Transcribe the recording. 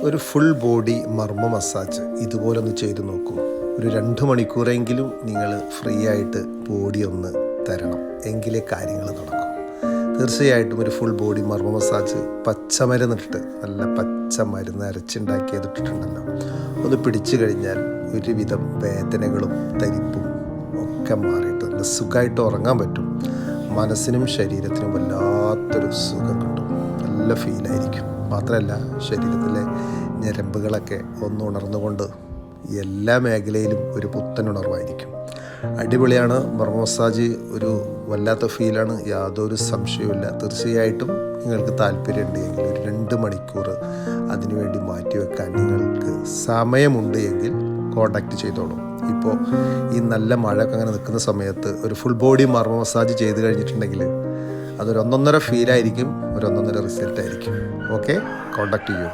ഒരു full body മർമ്മ massage ഇതുപോലെ ഒന്ന് ചെയ്തു നോക്കൂ. ഒരു രണ്ട് മണിക്കൂറെങ്കിലും നിങ്ങൾ ഫ്രീ ആയിട്ട് ബോഡി ഒന്ന് തരണം. എങ്കിലേ കാര്യങ്ങൾ നടക്കും. തീർച്ചയായിട്ടും ഒരു ഫുൾ ബോഡി മർമ്മ മസാജ് പച്ചമരുന്നിട്ടിട്ട് നല്ല പച്ച മരുന്ന് അരച്ചുണ്ടാക്കിയതിട്ടിട്ടുണ്ടല്ലോ ഒന്ന് പിടിച്ചു കഴിഞ്ഞാൽ ഒരുവിധം വേദനകളും തരിപ്പും ഒക്കെ മാറിയിട്ട് നല്ല സുഖമായിട്ട് ഉറങ്ങാൻ പറ്റും. മനസ്സിനും ശരീരത്തിനും വല്ലാത്തൊരു സുഖം കിട്ടും. നല്ല ഫീലായിരിക്കും മാത്രമല്ല ശരീരത്തിലെ ഞരമ്പുകളൊക്കെ ഒന്ന് ഉണർന്നുകൊണ്ട് എല്ലാ മേഖലയിലും ഒരു പുത്തൻ ഉണർവായിരിക്കും. അടിപൊളിയാണ്. മർമ്മ മസാജ് ഒരു വല്ലാത്ത ഫീലാണ്. യാതൊരു സംശയവുമില്ല തീർച്ചയായിട്ടും നിങ്ങൾക്ക് താല്പര്യമുണ്ട് എങ്കിൽ ഒരു രണ്ട് മണിക്കൂർ അതിനുവേണ്ടി മാറ്റിവെക്കാൻ നിങ്ങൾക്ക് സമയമുണ്ട് എങ്കിൽ കോണ്ടാക്ട് ചെയ്തോളൂ. ഇപ്പോൾ ഈ നല്ല മഴയൊക്കെ അങ്ങനെ നിൽക്കുന്ന സമയത്ത് ഒരു ഫുൾ ബോഡി മർമ്മ മസാജ് ചെയ്ത് കഴിഞ്ഞിട്ടുണ്ടെങ്കിൽ അതൊരു ഒന്നൊന്നര ഫീലായിരിക്കും ഒരു ഒന്നൊന്നര റിസൾട്ട് ആയിരിക്കും. ഓക്കെ കോണ്ടാക്ട് ചെയ്യൂ